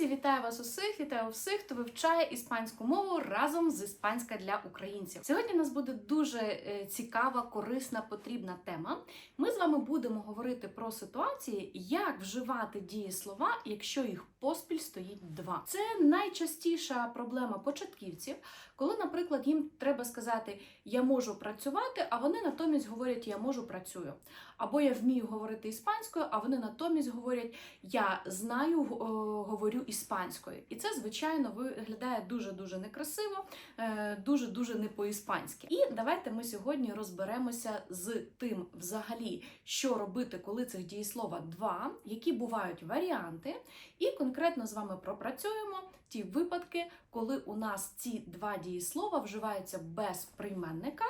Друзі, вітаю вас усіх! Вітаю всіх, хто вивчає іспанську мову разом з іспанська для українців. Сьогодні у нас буде дуже е, цікава, корисна, потрібна тема. Ми з вами будемо говорити про ситуації, як вживати дієслова, якщо їх поспіль стоїть два. Це найчастіша проблема початківців, коли, наприклад, їм треба сказати Я можу працювати, а вони натомість говорять Я можу працюю. Або я вмію говорити іспанською, а вони натомість говорять Я знаю, говорю іспанською. І це, звичайно, виглядає дуже-дуже некрасиво, е, дуже-дуже не по-іспанськи. І давайте ми сьогодні розберемося з тим, взагалі, що робити, коли цих дієслова два, які бувають варіанти, і конкретно з вами пропрацюємо ті випадки, коли у нас ці два дієслова вживаються без прийменника,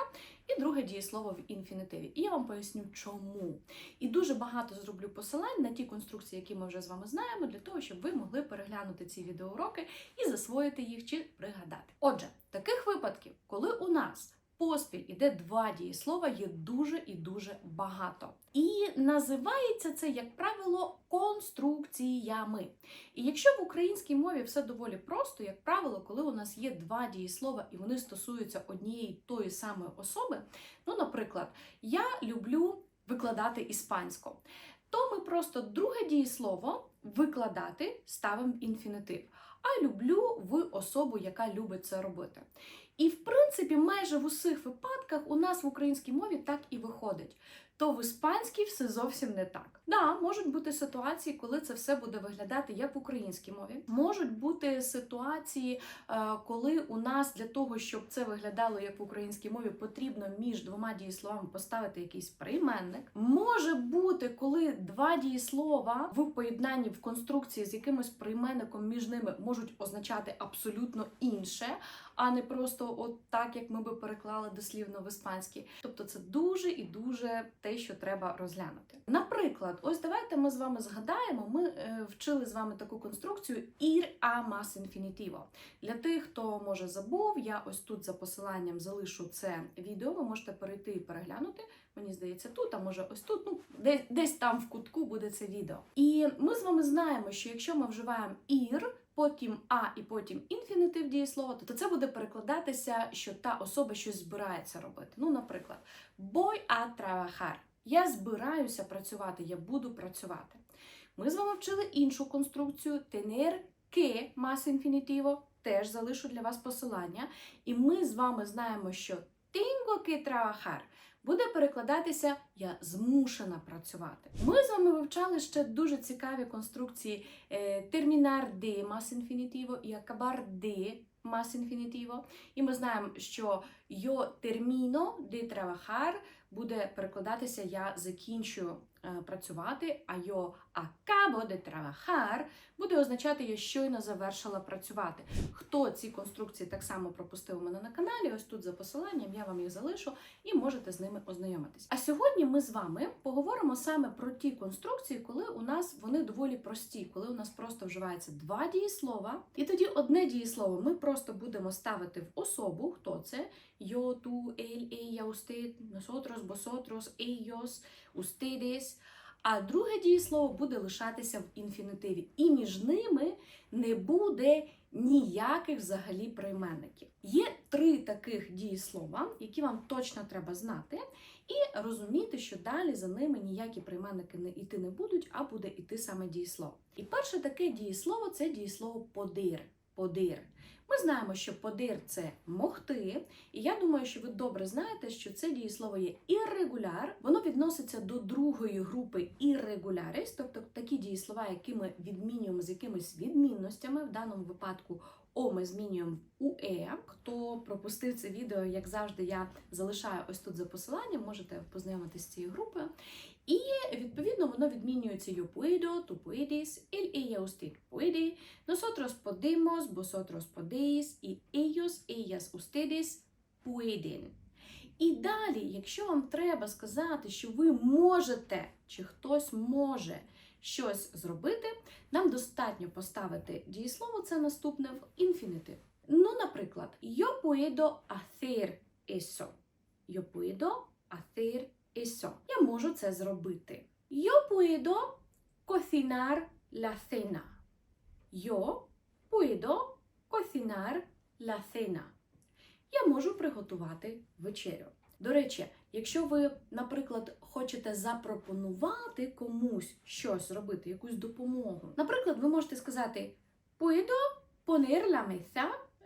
і друге дієслово в інфінітиві. І я вам поясню, чому. І дуже багато зроблю посилань на ті конструкції, які ми вже з вами знаємо, для того, щоб ви могли переглянути ці відеоуроки і засвоїти їх чи пригадати. Отже, таких випадків, коли у нас поспіль іде два дієслова, є дуже і дуже багато. І називається це, як правило, конструкціями. І якщо в українській мові все доволі просто, як правило, коли у нас є два дієслова і вони стосуються однієї тої самої особи, ну, наприклад, я люблю викладати іспанську, то ми просто друге дієслово викладати ставимо інфінітив. А люблю в особу, яка любить це робити. І, в принципі, майже в усіх випадках у нас в українській мові так і виходить. То в іспанській все зовсім не так. Да, можуть бути ситуації, коли це все буде виглядати як в українській мові. Можуть бути ситуації, е, коли у нас для того, щоб це виглядало як в українській мові, потрібно між двома дієсловами поставити якийсь прийменник. Може бути, коли два дієслова в поєднанні в конструкції з якимось прийменником між ними можуть означати абсолютно інше, а не просто от так, як ми би переклали дослівно в іспанській. Тобто це дуже і дуже те, що треба розглянути. Наприклад, ось давайте ми з вами згадаємо, ми е, вчили з вами таку конструкцію ir a más infinitivo. Для тих, хто може забув, я ось тут за посиланням залишу це відео. Ви можете перейти і переглянути. Мені здається, тут, а може ось тут, ну десь, десь там в кутку буде це відео. І ми з вами знаємо, що якщо ми вживаємо ir, потім а і потім інфінітив дієслова, то це буде перекладатися, що та особа щось збирається робити. Ну, наприклад, voy a trabajar. Я збираюся працювати, я буду працювати. Ми з вами вчили іншу конструкцію tener que más infinitivo, теж залишу для вас посилання. І ми з вами знаємо, що tengo que trabajar буде перекладатися Я змушена працювати. Ми з вами вивчали ще дуже цікаві конструкції е, terminar de más infinitivo і acabar de más infinitivo. І ми знаємо, що yo termino de trabajar буде перекладатися Я закінчую е, працювати, а yo acabo de trabajar буде означати Я щойно завершила працювати. Хто ці конструкції так само пропустив у мене на каналі, ось тут за посиланням я вам їх залишу і можете з ними ознайомитись. А сьогодні ми з вами поговоримо саме про ті конструкції, коли у нас вони доволі прості, коли у нас просто вживається два дієслова, і тоді одне дієслово ми просто будемо ставити в особу, хто це tú, él, ella, usted, nosotros, vosotros, ellos, ustedes. А друге дієслово буде лишатися в інфінітиві. І між ними не буде ніяких взагалі прийменників. Є три таких дієслова, які вам точно треба знати, і розуміти, що далі за ними ніякі прийменники не йти не будуть, а буде йти саме дієслово. І перше таке дієслово це дієслово подир. Подир. Ми знаємо, що подир це могти, і я думаю, що ви добре знаєте, що це дієслово є іррегуляр, воно відноситься до другої групи іррегуляріс, тобто такі дієслова, які ми відмінюємо з якимись відмінностями, в даному випадку О ми змінюємо в УЕ. Хто пропустив це відео, як завжди, я залишаю ось тут за посиланням, можете познайомитися з цією групою. І відповідно воно відмінюється yo puedo, tú puedes, él, ella, usted puede, nosotros podemos, vosotros і ellos, ellas, ustedes pueden. І далі, якщо вам треба сказати, що ви можете, чи хтось може щось зробити, нам достатньо поставити дієслово, це наступне в інфінітив. Ну, наприклад, yo puedo hacer eso. Yo puedo hacer eso. Я можу це зробити. Yo puedo cocinar la cena. Yo puedo cocinar la cena. Я можу приготувати вечерю. До речі, якщо ви, наприклад, хочете запропонувати комусь щось зробити, якусь допомогу. Наприклад, ви можете сказати poner la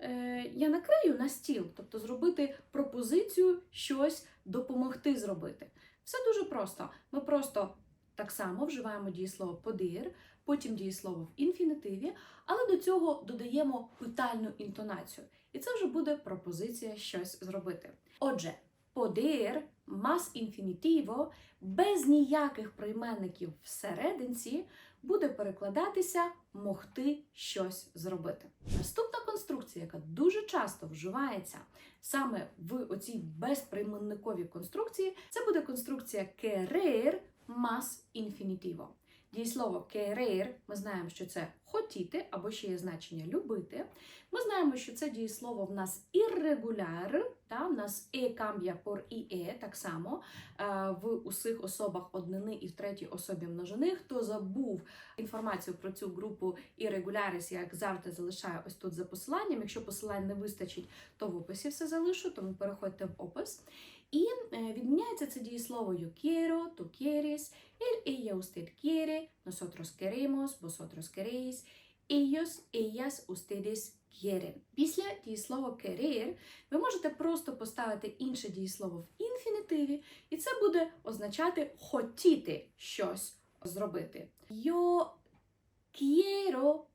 Е, я накрию на стіл, тобто зробити пропозицію щось допомогти зробити. Все дуже просто. Ми просто так само вживаємо дієслово подир, потім дієслово в інфінітиві, але до цього додаємо питальну інтонацію. І це вже буде пропозиція щось зробити. Отже, подир мас інфінітиво без ніяких прийменників всерединці буде перекладатися могти щось зробити. Наступна конструкція, яка дуже часто вживається саме в оцій безприйменниковій конструкції, це буде конструкція querer más infinitivo. Дієслово querer, ми знаємо, що це хотіти або ще є значення любити. Ми знаємо, що це дієслово в нас irregular, та, в нас e cambia por ie, так само е, в усіх особах однини і в третій особі множини. Хто забув інформацію про цю групу irregularis, я як завжди залишаю ось тут за посиланням. Якщо посилань не вистачить, то в описі все залишу, тому переходьте в опис. І е, відміняється це дієслово yo quiero, tú quieres, él, ella, usted quiere, nosotros queremos, vosotros queréis, ellos, ellas, ustedes quieren. Після дієслова querer ви можете просто поставити інше дієслово в інфінітиві, і це буде означати хотіти щось зробити. Yo quiero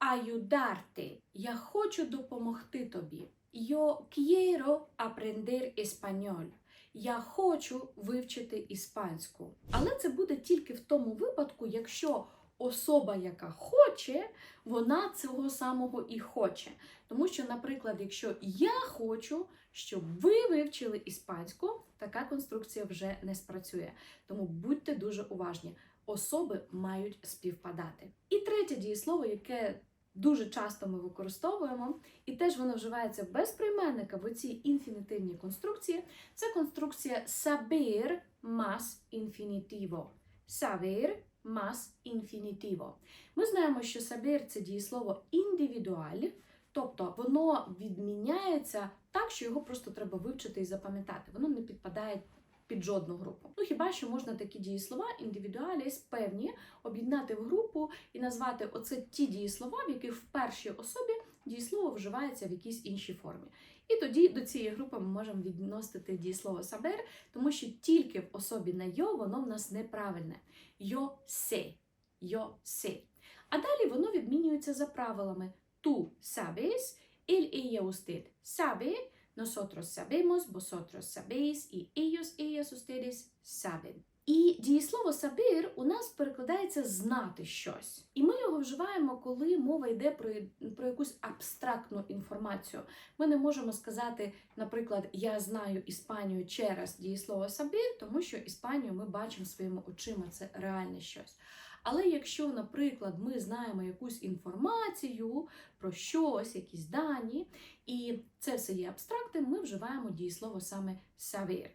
ayudarte. Я хочу допомогти тобі. Yo quiero aprender español. Я хочу вивчити іспанську. Але це буде тільки в тому випадку, якщо особа, яка хоче, вона цього самого і хоче. Тому що, наприклад, якщо я хочу, щоб ви вивчили іспанську, така конструкція вже не спрацює. Тому будьте дуже уважні. Особи мають співпадати. І третє дієслово, яке дуже часто ми використовуємо, і теж воно вживається без прийменника в цій інфінітивній конструкції. Це конструкція saber más infinitivo. Saber más infinitivo. Ми знаємо, що saber – це дієслово індивідуаль, тобто воно відміняється так, що його просто треба вивчити і запам'ятати. Воно не підпадає під жодну групу. Ну хіба що можна такі дієслова індивідуаліс певні об'єднати в групу і назвати оце ті дієслова, в яких в першій особі дієслово вживається в якійсь іншій формі. І тоді до цієї групи ми можемо відносити дієслово сабер, тому що тільки в особі на йо воно в нас неправильне. Йо се. Йо се. А далі воно відмінюється за правилами. Ту sabes, él, ella, usted sabe, nosotros sabemos, vosotros sabéis, y ellos, ellas, ustedes saben. І дієслово saber у нас перекладається знати щось. І ми його вживаємо, коли мова йде про, про якусь абстрактну інформацію. Ми не можемо сказати, наприклад, я знаю Іспанію через дієслово saber, тому що Іспанію ми бачимо своїми очима, це реальне щось. Але якщо, наприклад, ми знаємо якусь інформацію про щось, якісь дані, і це все є абстрактом, ми вживаємо дієслово саме saber.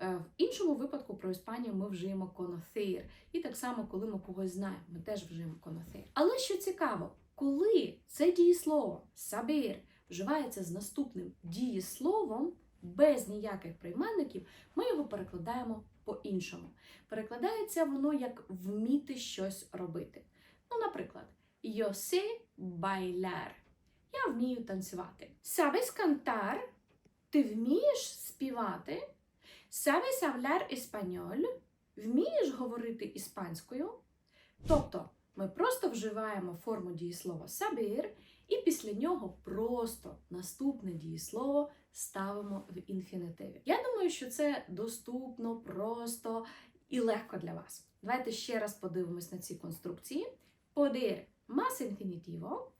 Е, В іншому випадку про Іспанію ми вжиємо conocer. І так само, коли ми когось знаємо, ми теж вжиємо conocer. Але що цікаво, коли це дієслово saber вживається з наступним дієсловом без ніяких прийменників, ми його перекладаємо по-іншому. Перекладається воно як вміти щось робити. Ну, наприклад, yo sé bailar. Я вмію танцювати. Sabes cantar? Ти вмієш співати? Sabes hablar español? Вмієш говорити іспанською? Тобто ми просто вживаємо форму дієслова saber і після нього просто наступне дієслово ставимо в інфінітиві. Я думаю, що це доступно, просто і легко для вас. Давайте ще раз подивимось на ці конструкції. Poder más infinitivo,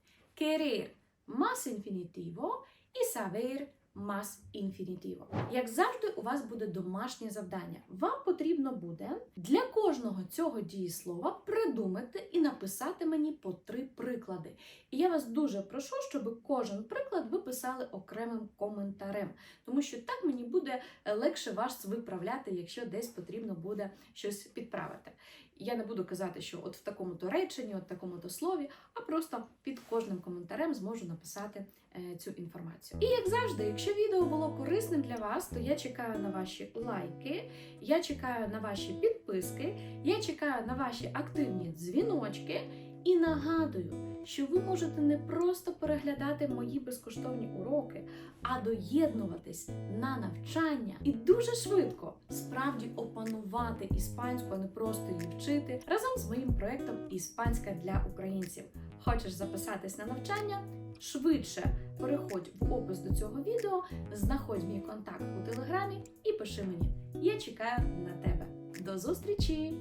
querer más infinitivo і saber más infinitivo. Як завжди, у вас буде домашнє завдання. Вам потрібно буде для кожного цього дієслова придумати і написати мені по три приклади. І я вас дуже прошу, щоб кожен приклад ви писали окремим коментарем, тому що так мені буде легше вас виправляти, якщо десь потрібно буде щось підправити. Я не буду казати, що от в такому-то реченні, от в такому-то слові, а просто під кожним коментарем зможу написати е, цю інформацію. І як завжди, якщо відео було корисним для вас, то я чекаю на ваші лайки, я чекаю на ваші підписки, я чекаю на ваші активні дзвіночки і нагадую, що ви можете не просто переглядати мої безкоштовні уроки, а доєднуватись на навчання і дуже швидко справді опанувати іспанську, а не просто її вчити разом з моїм проектом Іспанська для українців. Хочеш записатись на навчання? Швидше переходь в опис до цього відео, знаходь мій контакт у телеграмі і пиши мені. Я чекаю на тебе. До зустрічі!